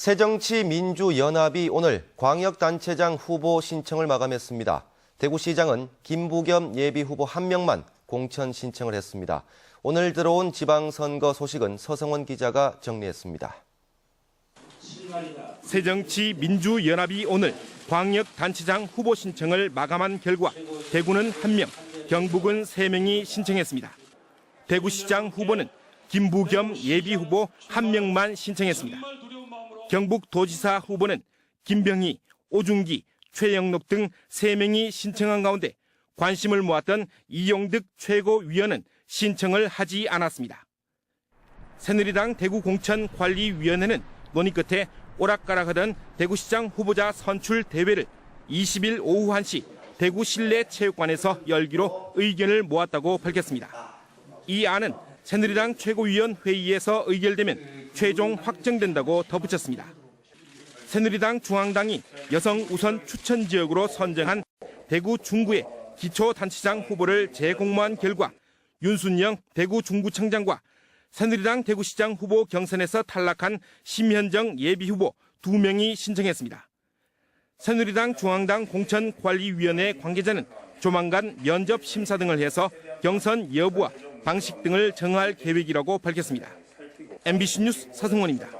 새정치민주연합이 오늘 광역단체장 후보 신청을 마감했습니다. 대구시장은 김부겸 예비후보 한 명만 공천 신청을 했습니다. 오늘 들어온 지방선거 소식은 서성원 기자가 정리했습니다. 새정치민주연합이 오늘 광역단체장 후보 신청을 마감한 결과 대구는 1명, 경북은 3명이 신청했습니다. 대구시장 후보는 김부겸 예비후보 1명만 신청했습니다. 경북도지사 후보는 김병희, 오중기, 최영록 등 3명이 신청한 가운데 관심을 모았던 이용득 최고위원은 신청을 하지 않았습니다. 새누리당 대구공천관리위원회는 논의 끝에 오락가락하던 대구시장 후보자 선출 대회를 20일 오후 1시 대구 실내 체육관에서 열기로 의견을 모았다고 밝혔습니다. 이 안은 새누리당 최고위원 회의에서 의결되면 최종 확정된다고 덧붙였습니다. 새누리당 중앙당이 여성 우선 추천 지역으로 선정한 대구 중구의 기초단체장 후보를 재공모한 결과 윤순영 대구 중구청장과 새누리당 대구시장 후보 경선에서 탈락한 심현정 예비후보 두 명이 신청했습니다. 새누리당 중앙당 공천관리위원회 관계자는 조만간 면접 심사 등을 해서 경선 여부와 방식 등을 정할 계획이라고 밝혔습니다. MBC 뉴스 서승원입니다.